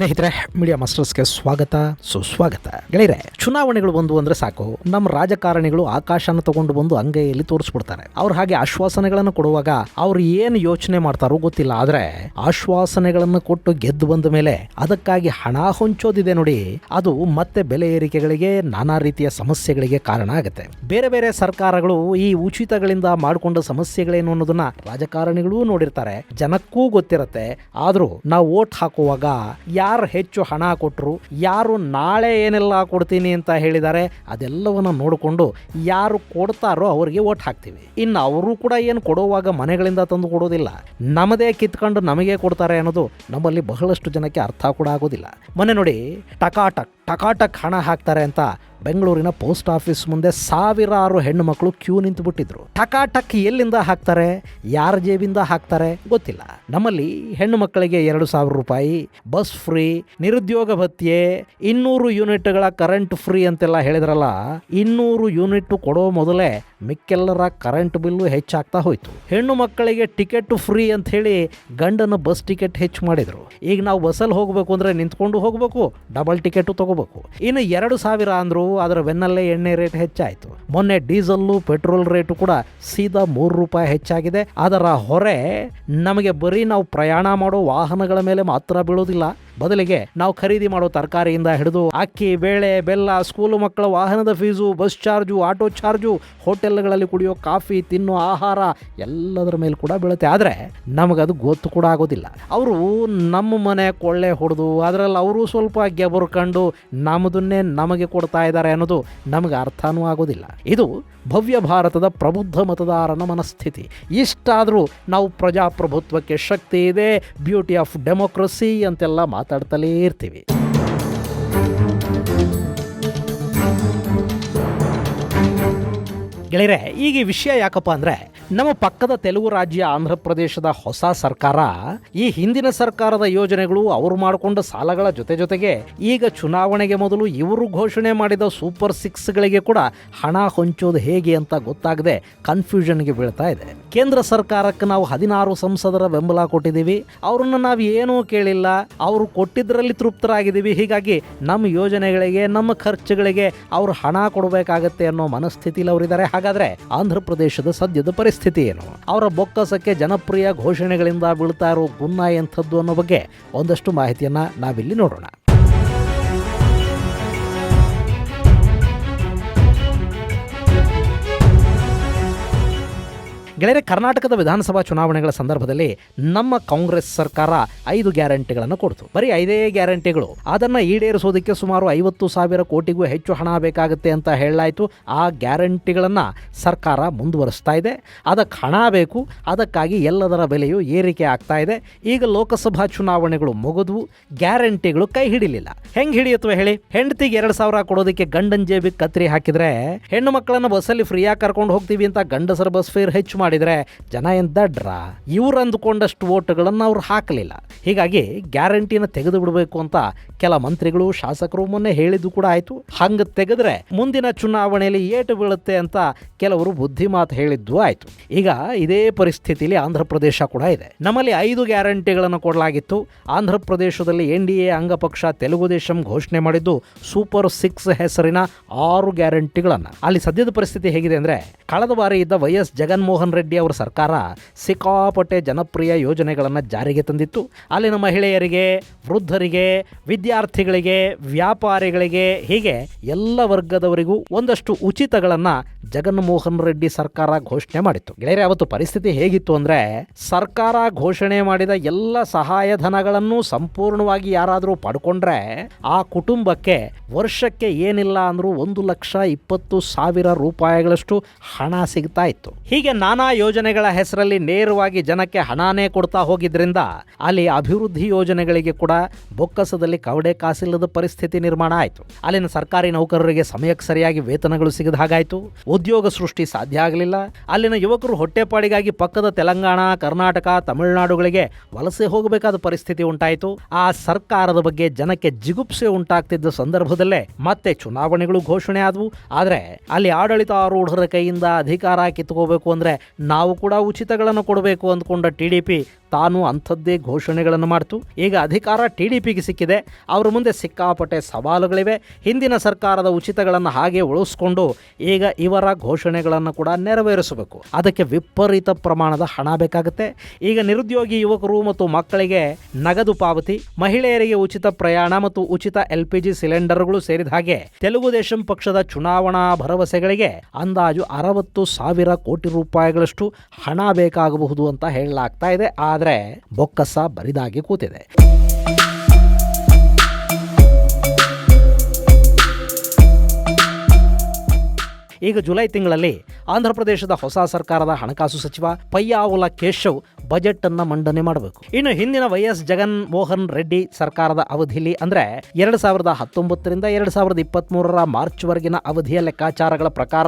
ಸ್ನೇಹಿತರೆ ಮೀಡಿಯಾ ಮಾಸ್ಟರ್ಸ್ಗೆ ಸ್ವಾಗತ. ಸುಸ್ವಾಗತ ಗೆಳೆಯರೆ, ಚುನಾವಣೆಗಳು ಬಂದು ಅಂದ್ರೆ ಸಾಕು. ನಮ್ಮ ರಾಜಕಾರಣಿಗಳು ಆಕಾಶನ ತಗೊಂಡು ಬಂದು ಅಂಗೈಯಲ್ಲಿ ತೋರಿಸ್ಬಿಡ್ತಾರೆ. ಅವ್ರು ಹಾಗೆ ಆಶ್ವಾಸನೆಗಳನ್ನು ಕೊಡುವಾಗ ಅವ್ರು ಏನು ಯೋಚನೆ ಮಾಡ್ತಾರೋ ಗೊತ್ತಿಲ್ಲ. ಆದ್ರೆ ಆಶ್ವಾಸನೆಗಳನ್ನು ಕೊಟ್ಟು ಗೆದ್ದು ಬಂದ ಮೇಲೆ ಅದಕ್ಕಾಗಿ ಹಣ ಹೊಂಚೋದಿದೆ ನೋಡಿ. ಅದು ಮತ್ತೆ ಬೆಲೆ ಏರಿಕೆಗಳಿಗೆ, ನಾನಾ ರೀತಿಯ ಸಮಸ್ಯೆಗಳಿಗೆ ಕಾರಣ ಆಗುತ್ತೆ. ಬೇರೆ ಬೇರೆ ಸರ್ಕಾರಗಳು ಈ ಉಚಿತಗಳಿಂದ ಮಾಡಿಕೊಂಡ ಸಮಸ್ಯೆಗಳೇನು ಅನ್ನೋದನ್ನ ರಾಜಕಾರಣಿಗಳೂ ನೋಡಿರ್ತಾರೆ. ಜನಕ್ಕೂ ಗೊತ್ತಿರತ್ತೆ. ಆದ್ರೂ ನಾವು ಓಟ್ ಹಾಕುವಾಗ ಯಾರು ಹೆಚ್ಚು ಹಣ ಕೊಟ್ಟರು ಯಾರು ನಾಳೆ ಏನೆಲ್ಲ ಕೊಡ್ತೀನಿ ಅಂತ ಹೇಳಿದ್ದಾರೆ ಅದೆಲ್ಲವನ್ನು ನೋಡಿಕೊಂಡು ಯಾರು ಕೊಡ್ತಾರೋ ಅವರಿಗೆ ಓಟ್ ಹಾಕ್ತೀವಿ. ಇನ್ನು ಅವರು ಕೂಡ ಏನು ಕೊಡುವಾಗ ಮನೆಗಳಿಂದ ತಂದು ಕೊಡೋದಿಲ್ಲ. ನಮ್ಮದೇ ಕಿತ್ಕೊಂಡು ನಮಗೆ ಕೊಡ್ತಾರೆ ಅನ್ನೋದು ನಮ್ಮಲ್ಲಿ ಬಹಳಷ್ಟು ಜನಕ್ಕೆ ಅರ್ಥ ಕೂಡ ಆಗೋದಿಲ್ಲ. ಮೊನ್ನೆ ನೋಡಿ ಟಕಾಟಕ್ ಟಕಾಟಕ್ ಹಣ ಹಾಕ್ತಾರೆ ಅಂತ ಬೆಂಗಳೂರಿನ ಪೋಸ್ಟ್ ಆಫೀಸ್ ಮುಂದೆ ಸಾವಿರಾರು ಹೆಣ್ಣು ಮಕ್ಕಳು ಕ್ಯೂ ನಿಂತು ಬಿಟ್ಟಿದ್ರು ಟಕಾಟಕ್ ಎಲ್ಲಿಂದ ಹಾಕ್ತಾರೆ? ಯಾರ ಜೇಬಿಂದ ಹಾಕ್ತಾರೆ? ಗೊತ್ತಿಲ್ಲ. ನಮ್ಮಲ್ಲಿ ಹೆಣ್ಣು ಮಕ್ಕಳಿಗೆ ಎರಡು ಸಾವಿರ ರೂಪಾಯಿ, ಬಸ್ ಫ್ರೀ, ನಿರುದ್ಯೋಗ ಭತ್ಯೆ, ಇನ್ನೂರು ಯೂನಿಟ್ಗಳ ಕರೆಂಟ್ ಫ್ರೀ ಅಂತೆಲ್ಲ ಹೇಳಿದ್ರಲ್ಲ, ಇನ್ನೂರು ಯೂನಿಟ್ ಕೊಡೋ ಮೊದಲೇ ಮಿಕ್ಕೆಲ್ಲರ ಕರೆಂಟ್ ಬಿಲ್ಲು ಹೆಚ್ಚಾಗ್ತಾ ಹೋಯ್ತು. ಹೆಣ್ಣು ಮಕ್ಕಳಿಗೆ ಟಿಕೆಟ್ ಫ್ರೀ ಅಂತ ಹೇಳಿ ಗಂಡನ ಬಸ್ ಟಿಕೆಟ್ ಹೆಚ್ಚು ಮಾಡಿದ್ರು. ಈಗ ನಾವು ಬಸ್ಸಲ್ಲಿ ಹೋಗಬೇಕು ಅಂದ್ರೆ ನಿಂತ್ಕೊಂಡು ಹೋಗಬೇಕು, ಡಬಲ್ ಟಿಕೆಟ್ ತಗೋಬೇಕು. ಇನ್ನು ಎರಡು ಸಾವಿರ ಅಂದ್ರು ಅದರ ಬೆನ್ನಲ್ಲೇ ಎಣ್ಣೆ ರೇಟ್ ಹೆಚ್ಚಾಯಿತು. ಮೊನ್ನೆ ಡೀಸೆಲ್ಲು, ಪೆಟ್ರೋಲ್ ರೇಟು ಕೂಡ ಸೀದಾ ಮೂರು ರೂಪಾಯಿ ಹೆಚ್ಚಾಗಿದೆ. ಅದರ ಹೊರೆ ನಮಗೆ ಬರೀ ನಾವು ಪ್ರಯಾಣ ಮಾಡೋ ವಾಹನಗಳ ಮೇಲೆ ಮಾತ್ರ ಬೀಳೋದಿಲ್ಲ. ಬದಲಿಗೆ ನಾವು ಖರೀದಿ ಮಾಡೋ ತರಕಾರಿಯಿಂದ ಹಿಡಿದು ಅಕ್ಕಿ, ಬೇಳೆ, ಬೆಲ್ಲ, ಸ್ಕೂಲು ಮಕ್ಕಳ ವಾಹನದ fees, bus charge, auto charge, ಹೋಟೆಲ್ಗಳಲ್ಲಿ ಕುಡಿಯೋ ಕಾಫಿ, ತಿನ್ನೋ ಆಹಾರ ಎಲ್ಲದರ ಮೇಲೆ ಕೂಡ ಬೀಳುತ್ತೆ. ಆದರೆ ನಮಗದು ಗೊತ್ತು ಕೂಡ ಆಗೋದಿಲ್ಲ. ಅವರು ನಮ್ಮ ಮನೆ ಕೊಳ್ಳೆ ಹೊಡೆದು ಅದರಲ್ಲಿ ಅವರು ಸ್ವಲ್ಪ ಗೆಬರ್ಕೊಂಡು ನಮ್ಮದನ್ನೇ ನಮಗೆ ಕೊಡ್ತಾ ಇದ್ದಾರೆ ಅನ್ನೋದು ನಮಗೆ ಅರ್ಥನೂ ಆಗೋದಿಲ್ಲ. ಇದು ಭವ್ಯ ಭಾರತದ ಪ್ರಬುದ್ಧ ಮತದಾರನ ಮನಸ್ಥಿತಿ. ಇಷ್ಟಾದರೂ ನಾವು ಪ್ರಜಾಪ್ರಭುತ್ವಕ್ಕೆ ಶಕ್ತಿ ಇದೆ, ಬ್ಯೂಟಿ ಆಫ್ ಡೆಮೋಕ್ರಸಿ ಅಂತೆಲ್ಲ ಮಾತಾಡ್ತಲೇ ಇರ್ತೀವಿ. ಗೆಳೆಯರೆ ಈಗ ವಿಷಯ ಯಾಕಪ್ಪ ಅಂದರೆ ನಮ್ಮ ಪಕ್ಕದ ತೆಲುಗು ರಾಜ್ಯ ಆಂಧ್ರ ಪ್ರದೇಶದ ಹೊಸ ಸರ್ಕಾರ, ಈ ಹಿಂದಿನ ಸರ್ಕಾರದ ಯೋಜನೆಗಳು ಅವರು ಮಾಡಿಕೊಂಡ ಸಾಲಗಳ ಜೊತೆ ಜೊತೆಗೆ ಈಗ ಚುನಾವಣೆಗೆ ಮೊದಲು ಇವರು ಘೋಷಣೆ ಮಾಡಿದ ಸೂಪರ್ ಸಿಕ್ಸ್ಗಳಿಗೆ ಕೂಡ ಹಣ ಹೊಂಚೋದು ಹೇಗೆ ಅಂತ ಗೊತ್ತಾಗದೆ ಕನ್ಫ್ಯೂಷನ್ಗೆ ಬೀಳ್ತಾ ಇದೆ. ಕೇಂದ್ರ ಸರ್ಕಾರಕ್ಕೆ ನಾವು ಹದಿನಾರು ಸಂಸದರ ಬೆಂಬಲ ಕೊಟ್ಟಿದ್ದೀವಿ. ಅವ್ರನ್ನ ನಾವು ಏನೂ ಕೇಳಿಲ್ಲ. ಅವರು ಕೊಟ್ಟಿದ್ದರಲ್ಲಿ ತೃಪ್ತರಾಗಿದ್ದೀವಿ. ಹೀಗಾಗಿ ನಮ್ಮ ಯೋಜನೆಗಳಿಗೆ, ನಮ್ಮ ಖರ್ಚುಗಳಿಗೆ ಅವರು ಹಣ ಕೊಡಬೇಕಾಗತ್ತೆ ಅನ್ನೋ ಮನಸ್ಥಿತಿಲಿ ಅವರಿದ್ದಾರೆ ಹಾಗಾದ್ರೆ ಆಂಧ್ರ ಪ್ರದೇಶದ ಸದ್ಯದ ಪರಿಸ್ಥಿತಿ ಏನು? ಅವರ ಬೊಕ್ಕಸಕ್ಕೆ ಜನಪ್ರಿಯ ಘೋಷಣೆಗಳಿಂದ ಬೀಳ್ತಾ ಇರೋ ಗುನ್ನ ಎಂಥದ್ದು ಅನ್ನೋ ಬಗ್ಗೆ ಒಂದಷ್ಟು ಮಾಹಿತಿಯನ್ನು ನಾವಿಲ್ಲಿ ನೋಡೋಣ. ಗೆಳೆಯರೆ, ಕರ್ನಾಟಕದ ವಿಧಾನಸಭಾ ಚುನಾವಣೆಗಳ ಸಂದರ್ಭದಲ್ಲಿ ನಮ್ಮ ಕಾಂಗ್ರೆಸ್ ಸರ್ಕಾರ ಐದು ಗ್ಯಾರಂಟಿಗಳನ್ನು ಕೊಡ್ತು. ಬರೀ ಐದೇ ಗ್ಯಾರಂಟಿಗಳು. ಅದನ್ನ ಈಡೇರಿಸೋದಕ್ಕೆ ಸುಮಾರು ಐವತ್ತು ಸಾವಿರ ಕೋಟಿಗೂ ಹೆಚ್ಚು ಹಣ ಬೇಕಾಗುತ್ತೆ ಅಂತ ಹೇಳಲಾಯಿತು. ಆ ಗ್ಯಾರಂಟಿಗಳನ್ನು ಸರ್ಕಾರ ಮುಂದುವರಿಸ್ತಾ ಇದೆ. ಅದಕ್ಕೆ ಹಣ ಬೇಕು. ಅದಕ್ಕಾಗಿ ಎಲ್ಲದರ ಬೆಲೆಯು ಏರಿಕೆ ಆಗ್ತಾ ಇದೆ. ಈಗ ಲೋಕಸಭಾ ಚುನಾವಣೆಗಳು ಮುಗಿದ್ವು. ಗ್ಯಾರಂಟಿಗಳು ಕೈ ಹಿಡಿಲಿಲ್ಲ. ಹೆಂಗ್ ಹಿಡಿಯುತ್ತವೆ ಹೇಳಿ? ಹೆಂಡತಿಗೆ ಎರಡು ಸಾವಿರ ಕೊಡೋದಕ್ಕೆ ಗಂಡನ ಜೇಬಿಗೆ ಕತ್ರಿ ಹಾಕಿದ್ರೆ ಹೆಣ್ಣು ಮಕ್ಕಳನ್ನ ಬಸ್ಸಲ್ಲಿ ಫ್ರೀಯಾಗಿ ಕರ್ಕೊಂಡು ಹೋಗ್ತೀವಿ ಅಂತ ಗಂಡಸರ ಬಸ್ ಫೇರ್ ಹೆಚ್ಚು ಮಾಡಿದ್ರೆ ಜನ ಏನ್ ದಡ್ರ ಇವ್ರು ಅಂದುಕೊಂಡಷ್ಟು ಓಟ್ಗಳನ್ನು ಅವ್ರು ಹಾಕಲಿಲ್ಲ. ಹೀಗಾಗಿ ಗ್ಯಾರಂಟಿನ ತೆಗೆದು ಬಿಡಬೇಕು ಅಂತ ಕೆಲ ಮಂತ್ರಿಗಳು, ಶಾಸಕರು ಮೊನ್ನೆ ಹೇಳಿದ್ದು ಕೂಡ ಆಯಿತು. ಹಂಗೆ ತೆಗೆದ್ರೆ ಮುಂದಿನ ಚುನಾವಣೆಯಲ್ಲಿ ಏಟು ಬೀಳುತ್ತೆ ಅಂತ ಕೆಲವರು ಬುದ್ಧಿ ಮಾತು ಹೇಳಿದ್ದು ಆಯಿತು. ಈಗ ಇದೇ ಪರಿಸ್ಥಿತಿಯಲ್ಲಿ ಆಂಧ್ರ ಪ್ರದೇಶ ಕೂಡ ಇದೆ. ನಮ್ಮಲ್ಲಿ ಐದು ಗ್ಯಾರಂಟಿಗಳನ್ನು ಕೊಡಲಾಗಿತ್ತು. ಆಂಧ್ರ ಪ್ರದೇಶದಲ್ಲಿ ಎನ್ ಡಿ ಎ, ಅಂಗಪಕ್ಷ, ತೆಲುಗು ದೇಶಂ ಘೋಷಣೆ ಮಾಡಿದ್ದು ಸೂಪರ್ ಸಿಕ್ಸ್ ಹೆಸರಿನ ಆರು ಗ್ಯಾರಂಟಿಗಳನ್ನು. ಅಲ್ಲಿ ಸದ್ಯದ ಪರಿಸ್ಥಿತಿ ಹೇಗಿದೆ ಅಂದ್ರೆ, ಕಳೆದ ಬಾರಿ ಇದ್ದ ವೈ ಎಸ್ ಜಗನ್ಮೋಹನ್ ರೆಡ್ಡಿ ಅವರ ಸರ್ಕಾರ ಸಿಕ್ಕಾಪಟ್ಟೆ ಜನಪ್ರಿಯ ಯೋಜನೆಗಳನ್ನು ಜಾರಿಗೆ ತಂದಿತ್ತು. ಅಲ್ಲಿನ ಮಹಿಳೆಯರಿಗೆ ವೃದ್ಧರಿಗೆ, ವಿದ್ಯಾರ್ಥಿಗಳಿಗೆ, ವ್ಯಾಪಾರಿಗಳಿಗೆ, ಹೀಗೆ ಎಲ್ಲ ವರ್ಗದವರಿಗೂ ಒಂದಷ್ಟು ಉಚಿತಗಳನ್ನು ಜಗನ್ಮೋಹನ್ ರೆಡ್ಡಿ ಸರ್ಕಾರ ಘೋಷಣೆ ಮಾಡಿತ್ತು. ಗೆಳೆಯರೆ, ಅವತ್ತು ಪರಿಸ್ಥಿತಿ ಹೇಗಿತ್ತು ಅಂದ್ರೆ ಸರ್ಕಾರ ಘೋಷಣೆ ಮಾಡಿದ ಎಲ್ಲ ಸಹಾಯಧನಗಳನ್ನು ಸಂಪೂರ್ಣವಾಗಿ ಯಾರಾದರೂ ಪಡ್ಕೊಂಡ್ರೆ ಆ ಕುಟುಂಬಕ್ಕೆ ವರ್ಷಕ್ಕೆ ಏನಿಲ್ಲ ಅಂದ್ರೂ ಒಂದು ಲಕ್ಷ ಇಪ್ಪತ್ತು ಸಾವಿರ ರೂಪಾಯಿಗಳಷ್ಟು ಹಣ ಸಿಗ್ತಾ ಇತ್ತು. ಹೀಗೆ ನಾನಾ ಯೋಜನೆಗಳ ಹೆಸರಲ್ಲಿ ನೇರವಾಗಿ ಜನಕ್ಕೆ ಹಣನೇ ಕೊಡ್ತಾ ಹೋಗಿದ್ರಿಂದ ಅಲ್ಲಿ ಅಭಿವೃದ್ಧಿ ಯೋಜನೆಗಳಿಗೆ ಕೂಡ ಬೊಕ್ಕಸದಲ್ಲಿ ಕವಡೆ ಕಾಸಿಲ್ಲದ ಪರಿಸ್ಥಿತಿ ನಿರ್ಮಾಣ ಆಯಿತು. ಅಲ್ಲಿನ ಸರ್ಕಾರಿ ನೌಕರರಿಗೆ ಸಮಯಕ್ಕೆ ಸರಿಯಾಗಿ ವೇತನಗಳು ಸಿಗದ ಹಾಗಾಯಿತು. ಉದ್ಯೋಗ ಸೃಷ್ಟಿ ಸಾಧ್ಯ ಆಗಲಿಲ್ಲ. ಅಲ್ಲಿನ ಯುವಕರು ಹೊಟ್ಟೆಪಾಡಿಗಾಗಿ ಪಕ್ಕದ ತೆಲಂಗಾಣ, ಕರ್ನಾಟಕ, ತಮಿಳುನಾಡುಗಳಿಗೆ ವಲಸೆ ಹೋಗಬೇಕಾದ ಪರಿಸ್ಥಿತಿ ಉಂಟಾಯಿತು. ಆ ಸರ್ಕಾರದ ಬಗ್ಗೆ ಜನಕ್ಕೆ ಜಿಗುಪ್ಸೆ ಉಂಟಾಗ್ತಿದ್ದ ಸಂದರ್ಭದಲ್ಲೇ ಮತ್ತೆ ಚುನಾವಣೆಗಳು ಘೋಷಣೆ ಆದವು. ಆದರೆ ಅಲ್ಲಿ ಆಡಳಿತಾರೂಢರ ಕೈಯಿಂದ ಅಧಿಕಾರ ಕಿತ್ಕೋಬೇಕು ಅಂದ್ರೆ ನಾವು ಕೂಡ ಉಚಿತಗಳನ್ನು ಕೊಡಬೇಕು ಅಂದ್ಕೊಂಡ ಟಿ ಡಿ ಪಿ ತಾನು ಅಂಥದ್ದೇ ಘೋಷಣೆಗಳನ್ನು ಮಾಡ್ತು. ಈಗ ಅಧಿಕಾರ ಟಿ ಡಿ ಪಿಗೆ ಸಿಕ್ಕಿದೆ. ಅವರ ಮುಂದೆ ಸಿಕ್ಕಾಪಟ್ಟೆ ಸವಾಲುಗಳಿವೆ. ಹಿಂದಿನ ಸರ್ಕಾರದ ಉಚಿತಗಳನ್ನು ಹಾಗೆ ಉಳಿಸ್ಕೊಂಡು ಈಗ ಇವರ ಘೋಷಣೆಗಳನ್ನು ಕೂಡ ನೆರವೇರಿಸಬೇಕು. ಅದಕ್ಕೆ ವಿಪರೀತ ಪ್ರಮಾಣದ ಹಣ ಬೇಕಾಗುತ್ತೆ. ಈಗ ನಿರುದ್ಯೋಗಿ ಯುವಕರು ಮತ್ತು ಮಕ್ಕಳಿಗೆ ನಗದು ಪಾವತಿ, ಮಹಿಳೆಯರಿಗೆ ಉಚಿತ ಪ್ರಯಾಣ ಮತ್ತು ಉಚಿತ ಎಲ್ ಪಿ ಜಿ ಸಿಲಿಂಡರ್ಗಳು ಸೇರಿದ ಹಾಗೆ ತೆಲುಗು ದೇಶಂ ಪಕ್ಷದ ಚುನಾವಣಾ ಭರವಸೆಗಳಿಗೆ ಅಂದಾಜು ಅರವತ್ತು ಸಾವಿರ ಕೋಟಿ ರೂಪಾಯಿಗಳಷ್ಟು ಹಣ ಬೇಕಾಗಬಹುದು ಅಂತ ಹೇಳಲಾಗ್ತಾ ಇದೆ. ಆದರೆ ಬೊಕ್ಕಸ ಬರಿದಾಗಿ ಕೂತಿದೆ. ಈಗ ಜುಲೈ ತಿಂಗಳಲ್ಲಿ ಆಂಧ್ರ ಪ್ರದೇಶದ ಹೊಸ ಸರ್ಕಾರದ ಹಣಕಾಸು ಸಚಿವ ಪಯ್ಯಾವುಲ ಕೇಶವ್ ಬಜೆಟ್ ಅನ್ನ ಮಂಡನೆ ಮಾಡಬೇಕು. ಇನ್ನು ಹಿಂದಿನ ವೈ ಎಸ್ ಜಗನ್ ಮೋಹನ್ ರೆಡ್ಡಿ ಸರ್ಕಾರದ ಅವಧಿಯಲ್ಲಿ ಅಂದ್ರೆ ಎರಡ್ ಸಾವಿರದ ಹತ್ತೊಂಬತ್ತರಿಂದ ಎರಡ್ ಸಾವಿರದ ಇಪ್ಪತ್ತ್ ಮೂರರ ಮಾರ್ಚ್ ವರೆಗಿನ ಅವಧಿಯ ಲೆಕ್ಕಾಚಾರಗಳ ಪ್ರಕಾರ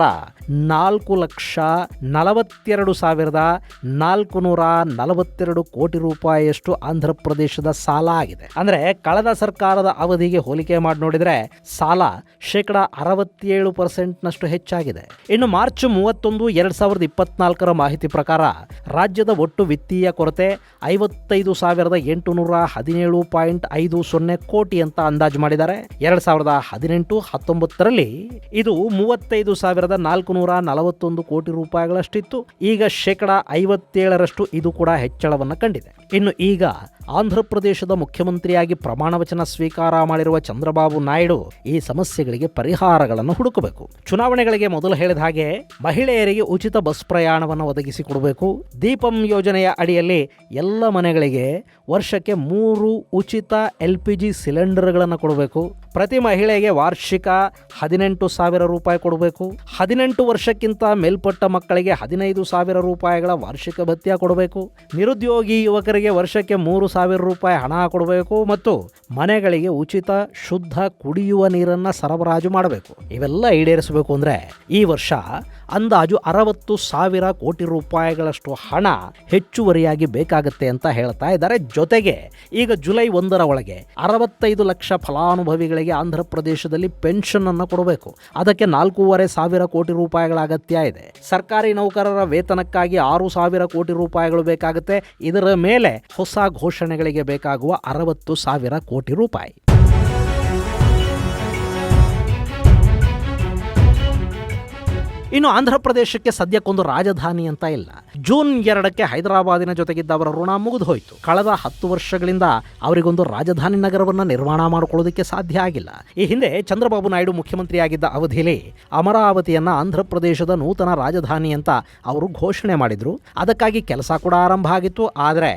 ನಾಲ್ಕು ಲಕ್ಷ ನಲವತ್ತೆರಡು ಸಾವಿರದ ನಾಲ್ಕು ನೂರ ನಲವತ್ತೆರಡು ಕೋಟಿ ರೂಪಾಯಿಯಷ್ಟು ಆಂಧ್ರ ಪ್ರದೇಶದ ಸಾಲ ಆಗಿದೆ. ಅಂದ್ರೆ ಕಳೆದ ಸರ್ಕಾರದ ಅವಧಿಗೆ ಹೋಲಿಕೆ ಮಾಡಿ ನೋಡಿದ್ರೆ ಸಾಲ ಶೇಕಡ ಅರವತ್ತೇಳು ಪರ್ಸೆಂಟ್ನಷ್ಟು ಹೆಚ್ಚಾಗಿದೆ. ಇನ್ನು ಮಾರ್ಚ್ ಮೂವತ್ತೊಂದು ಎರಡ್ ಸಾವಿರದ ಇಪ್ಪತ್ನಾಲ್ಕರ ಮಾಹಿತಿ ಪ್ರಕಾರ ರಾಜ್ಯದ ಒಟ್ಟು ವಿತ್ತೀಯ ಕೊರತೆ ಐವತ್ತೈದು ಸಾವಿರದ ಎಂಟುನೂರ ಹದಿನೇಳು ಪಾಯಿಂಟ್ ಐದು ಸೊನ್ನೆ ಕೋಟಿ ಅಂತ ಅಂದಾಜು ಮಾಡಿದ್ದಾರೆ. ಎರಡ್ ಸಾವಿರದ ಹದಿನೆಂಟು ಹತ್ತೊಂಬತ್ತರಲ್ಲಿ ಇದು ಮೂವತ್ತೈದು ಸಾವಿರದ ನಾಲ್ಕು ನೂರ ನಲವತ್ತೊಂದು ಕೋಟಿ ರೂಪಾಯಿಗಳಷ್ಟಿತ್ತು. ಈಗ ಶೇಕಡ ಐವತ್ತೇಳರಷ್ಟು ಇದು ಕೂಡ ಹೆಚ್ಚಳವನ್ನು ಕಂಡಿದೆ. ಇನ್ನು ಈಗ ಆಂಧ್ರಪ್ರದೇಶದ ಮುಖ್ಯಮಂತ್ರಿಯಾಗಿ ಪ್ರಮಾಣ ವಚನ ಸ್ವೀಕಾರ ಮಾಡಿರುವ ಚಂದ್ರಬಾಬು ನಾಯ್ಡು ಈ ಸಮಸ್ಯೆಗಳಿಗೆ ಪರಿಹಾರಗಳನ್ನು ಹುಡುಕಬೇಕು. ಚುನಾವಣೆಗಳಿಗೆ ಮೊದಲು ಹೇಳಿದ ಹಾಗೆ ಮಹಿಳೆಯರಿಗೆ ಉಚಿತ ಬಸ್ ಪ್ರಯಾಣವನ್ನು ಒದಗಿಸಿಕೊಡಬೇಕು ದೀಪಂ ಯೋಜನೆಯ ಅಡಿಯಲ್ಲಿ ಎಲ್ಲ ಮನೆಗಳಿಗೆ ವರ್ಷಕ್ಕೆ ಮೂರು ಉಚಿತ ಎಲ್ ಪಿ ಜಿ ಸಿಲಿಂಡರ್ಗಳನ್ನು ಕೊಡಬೇಕು. ಪ್ರತಿ ಮಹಿಳೆಗೆ ವಾರ್ಷಿಕ ಹದಿನೆಂಟು ಸಾವಿರ ರೂಪಾಯಿ ಕೊಡಬೇಕು. ಹದಿನೆಂಟು ವರ್ಷಕ್ಕಿಂತ ಮೇಲ್ಪಟ್ಟ ಮಕ್ಕಳಿಗೆ ಹದಿನೈದು ಸಾವಿರ ರೂಪಾಯಿಗಳ ವಾರ್ಷಿಕ ಭತ್ಯ ಕೊಡಬೇಕು. ನಿರುದ್ಯೋಗಿ ಯುವಕರಿಗೆ ವರ್ಷಕ್ಕೆ ಮೂರು ಸಾವಿರ ರೂಪಾಯಿ ಹಣ ಕೊಡಬೇಕು ಮತ್ತು ಮನೆಗಳಿಗೆ ಉಚಿತ ಶುದ್ಧ ಕುಡಿಯುವ ನೀರನ್ನು ಸರಬರಾಜು ಮಾಡಬೇಕು. ಇವೆಲ್ಲ ಈಡೇರಿಸಬೇಕು ಅಂದರೆ ಈ ವರ್ಷ ಅಂದಾಜು ಅರವತ್ತು ಸಾವಿರ ಕೋಟಿ ರೂಪಾಯಿಗಳಷ್ಟು ಹಣ ಹೆಚ್ಚುವರಿಯಾಗಿ ಬೇಕಾಗುತ್ತೆ ಅಂತ ಹೇಳ್ತಾ ಇದ್ದಾರೆ. ಜೊತೆಗೆ ಈಗ ಜುಲೈ ಒಂದರ ಒಳಗೆ ಅರವತ್ತೈದು ಲಕ್ಷ ಫಲಾನುಭವಿಗಳಿಗೆ ಆಂಧ್ರ ಪ್ರದೇಶದಲ್ಲಿ ಪೆನ್ಷನ್ ಅನ್ನು ಕೊಡಬೇಕು. ಅದಕ್ಕೆ ನಾಲ್ಕೂವರೆ ಸಾವಿರ ಕೋಟಿ ರೂಪಾಯಿಗಳ ಅಗತ್ಯ ಇದೆ. ಸರ್ಕಾರಿ ನೌಕರರ ವೇತನಕ್ಕಾಗಿ ಆರು ಸಾವಿರ ಕೋಟಿ ರೂಪಾಯಿಗಳು ಬೇಕಾಗುತ್ತೆ. ಇದರ ಮೇಲೆ ಹೊಸ ಘೋಷಣೆಗಳಿಗೆ ಬೇಕಾಗುವ ಅರವತ್ತು ಸಾವಿರ ಕೋಟಿ ರೂಪಾಯಿ. ಇನ್ನು ಆಂಧ್ರ ಪ್ರದೇಶಕ್ಕೆ ಸದ್ಯಕ್ಕೊಂದು ರಾಜಧಾನಿ ಅಂತ ಇಲ್ಲ. ಜೂನ್ ಎರಡಕ್ಕೆ ಹೈದರಾಬಾದಿನ ಜೊತೆಗಿದ್ದ ಅವರ ಋಣ ಮುಗಿದು ಹೋಯಿತು. ಕಳೆದ ಹತ್ತು ವರ್ಷಗಳಿಂದ ಅವರಿಗೊಂದು ರಾಜಧಾನಿ ನಗರವನ್ನು ನಿರ್ಮಾಣ ಮಾಡಿಕೊಳ್ಳೋದಕ್ಕೆ ಸಾಧ್ಯ ಆಗಿಲ್ಲ. ಈ ಹಿಂದೆ ಚಂದ್ರಬಾಬು ನಾಯ್ಡು ಮುಖ್ಯಮಂತ್ರಿಯಾಗಿದ್ದ ಅವಧಿಯಲ್ಲಿ ಅಮರಾವತಿಯನ್ನ ಆಂಧ್ರ ಪ್ರದೇಶದ ನೂತನ ರಾಜಧಾನಿ ಅಂತ ಅವರು ಘೋಷಣೆ ಮಾಡಿದ್ರು. ಅದಕ್ಕಾಗಿ ಕೆಲಸ ಕೂಡ ಆರಂಭ ಆಗಿತ್ತು. ಆದರೆ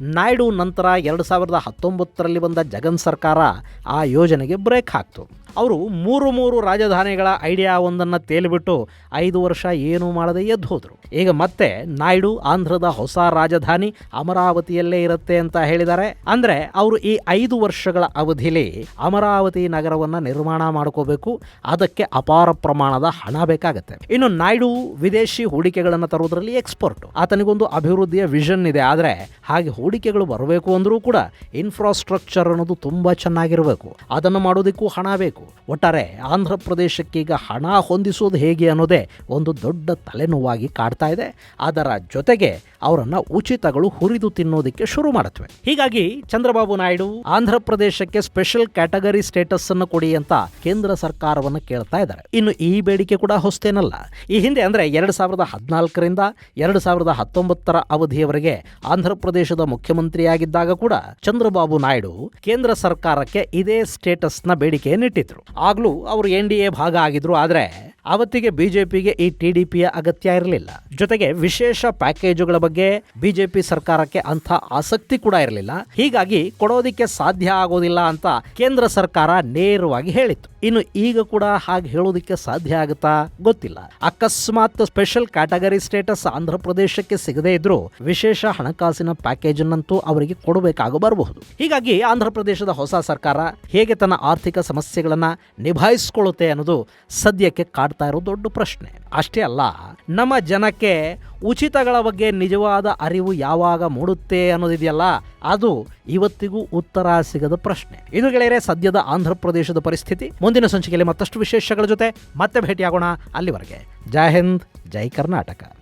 ನಾಯ್ಡು ನಂತರ ಎರಡು ಸಾವಿರದ ಹತ್ತೊಂಬತ್ತರಲ್ಲಿ ಬಂದ ಜಗನ್ ಸರ್ಕಾರ ಆ ಯೋಜನೆಗೆ ಬ್ರೇಕ್ ಹಾಕ್ತು. ಅವರು ಮೂರು ಮೂರು ರಾಜಧಾನಿಗಳ ಐಡಿಯಾ ಒಂದನ್ನು ತೇಲಿಬಿಟ್ಟು ಐದು ವರ್ಷ ಏನೂ ಮಾಡದೆ ಎದ್ದು ಹೋದರು. ಈಗ ಮತ್ತೆ ನಾಯ್ಡು ಆಂಧ್ರದ ಹೊಸ ರಾಜಧಾನಿ ಅಮರಾವತಿಯಲ್ಲೇ ಇರುತ್ತೆ ಅಂತ ಹೇಳಿದ್ದಾರೆ. ಅಂದ್ರೆ ಅವರು ಈ ಐದು ವರ್ಷಗಳ ಅವಧಿಲಿ ಅಮರಾವತಿ ನಗರವನ್ನ ನಿರ್ಮಾಣ ಮಾಡ್ಕೋಬೇಕು. ಅದಕ್ಕೆ ಅಪಾರ ಪ್ರಮಾಣದ ಹಣ ಬೇಕಾಗುತ್ತೆ. ಇನ್ನು ನಾಯ್ಡು ವಿದೇಶಿ ಹೂಡಿಕೆಗಳನ್ನು ತರುವುದರಲ್ಲಿ ಎಕ್ಸ್ಪರ್ಟ್. ಆತನಿಗೊಂದು ಅಭಿವೃದ್ಧಿಯ ವಿಷನ್ ಇದೆ. ಆದರೆ ಹಾಗೆ ಹೂಡಿಕೆಗಳು ಬರಬೇಕು ಅಂದರೂ ಕೂಡ ಇನ್ಫ್ರಾಸ್ಟ್ರಕ್ಚರ್ ಅನ್ನೋದು ತುಂಬಾ ಚೆನ್ನಾಗಿರಬೇಕು. ಅದನ್ನು ಮಾಡೋದಕ್ಕೂ ಹಣ ಬೇಕು. ಒಟ್ಟಾರೆ ಆಂಧ್ರ ಪ್ರದೇಶಕ್ಕೀಗ ಹಣ ಹೊಂದಿಸೋದು ಹೇಗೆ ಅನ್ನೋದೇ ಒಂದು ದೊಡ್ಡ ತಲೆನೋವಾಗಿ ಕಾಡ್ತಾ ಇದೆ. ಅದರ ಜೊತೆಗೆ ಅವರನ್ನು ಉಚಿತಗಳು ಹುರಿದು ತಿನ್ನೋದಕ್ಕೆ ಶುರು ಮಾಡುತ್ತವೆ. ಹೀಗಾಗಿ ಚಂದ್ರಬಾಬು ನಾಯ್ಡು ಆಂಧ್ರ ಪ್ರದೇಶಕ್ಕೆ ಸ್ಪೆಷಲ್ ಕ್ಯಾಟಗರಿ ಸ್ಟೇಟಸ್ ಅನ್ನು ಕೊಡಿ ಅಂತ ಕೇಂದ್ರ ಸರ್ಕಾರವನ್ನು ಕೇಳ್ತಾ ಇದ್ದಾರೆ. ಇನ್ನು ಈ ಬೇಡಿಕೆ ಕೂಡ ಹೊಸ್ತೇನಲ್ಲ. ಈ ಹಿಂದೆ ಅಂದ್ರೆ ಎರಡು ಸಾವಿರದ ಹದಿನಾಲ್ಕರಿಂದ ಎರಡು ಸಾವಿರದ ಹತ್ತೊಂಬತ್ತರ ಅವಧಿಯವರೆಗೆ ಆಂಧ್ರ ಪ್ರದೇಶದ ಮುಖ್ಯಮಂತ್ರಿಯಾಗಿದ್ದಾಗ ಕೂಡ ಚಂದ್ರಬಾಬು ನಾಯ್ಡು ಕೇಂದ್ರ ಸರ್ಕಾರಕ್ಕೆ ಇದೇ ಸ್ಟೇಟಸ್ನ ಬೇಡಿಕೆಯನ್ನಿಟ್ಟಿದ್ರು. ಆಗ್ಲೂ ಅವರು ಎನ್ ಡಿ ಎ ಭಾಗ ಆಗಿದ್ರು ಆದ್ರೆ ಅವತ್ತಿಗೆ ಬಿಜೆಪಿಗೆ ಈ ಟಿಡಿಪಿಯ ಅಗತ್ಯ ಇರಲಿಲ್ಲ. ಜೊತೆಗೆ ವಿಶೇಷ ಪ್ಯಾಕೇಜುಗಳ ಬಗ್ಗೆ ಬಿಜೆಪಿ ಸರ್ಕಾರಕ್ಕೆ ಅಂಥ ಆಸಕ್ತಿ ಕೂಡ ಇರಲಿಲ್ಲ. ಹೀಗಾಗಿ ಕೊಡೋದಿಕ್ಕೆ ಸಾಧ್ಯ ಆಗೋದಿಲ್ಲ ಅಂತ ಕೇಂದ್ರ ಸರ್ಕಾರ ನೇರವಾಗಿ ಹೇಳಿತ್ತು. ಇನ್ನು ಈಗ ಕೂಡ ಹಾಗೆ ಹೇಳೋದಿಕ್ಕೆ ಸಾಧ್ಯ ಆಗುತ್ತಾ? ಗೊತ್ತಿಲ್ಲ. ಅಕಸ್ಮಾತ್ ಸ್ಪೆಷಲ್ ಕ್ಯಾಟಗರಿ ಸ್ಟೇಟಸ್ ಆಂಧ್ರ ಪ್ರದೇಶಕ್ಕೆ ಸಿಗದೇ ಇದ್ರೂ ವಿಶೇಷ ಹಣಕಾಸಿನ ಪ್ಯಾಕೇಜ್ ಅನ್ನಂತೂ ಅವರಿಗೆ ಕೊಡಬೇಕಾಗ ಬರಬಹುದು. ಹೀಗಾಗಿ ಆಂಧ್ರ ಪ್ರದೇಶದ ಹೊಸ ಸರ್ಕಾರ ಹೇಗೆ ತನ್ನ ಆರ್ಥಿಕ ಸಮಸ್ಯೆಗಳನ್ನ ನಿಭಾಯಿಸಿಕೊಳ್ಳುತ್ತೆ ಅನ್ನೋದು ಸದ್ಯಕ್ಕೆ ಕಾಡ್ತಾ ಇರೋ ದೊಡ್ಡ ಪ್ರಶ್ನೆ. ಅಷ್ಟೇ ಅಲ್ಲ, ನಮ್ಮ ಜನಕ್ಕೆ ಉಚಿತಗಳ ಬಗ್ಗೆ ನಿಜವಾದ ಅರಿವು ಯಾವಾಗ ಮೂಡುತ್ತೆ ಅನ್ನೋದಿದೆಯಲ್ಲ, ಅದು ಇವತ್ತಿಗೂ ಉತ್ತರ ಸಿಗದ ಪ್ರಶ್ನೆ. ಇದು ಗೆಳೆಯರೆ, ಸದ್ಯದ ಆಂಧ್ರ ಪ್ರದೇಶದ ಪರಿಸ್ಥಿತಿ, ಮುಂದಿನ ಸಂಚಿಕೆಯಲ್ಲಿ ಮತ್ತಷ್ಟು ವಿಶೇಷಗಳ ಜೊತೆ ಮತ್ತೆ ಭೇಟಿಯಾಗೋಣ ಅಲ್ಲಿವರೆಗೆ. ಜೈ ಹಿಂದ್, ಜೈ ಕರ್ನಾಟಕ.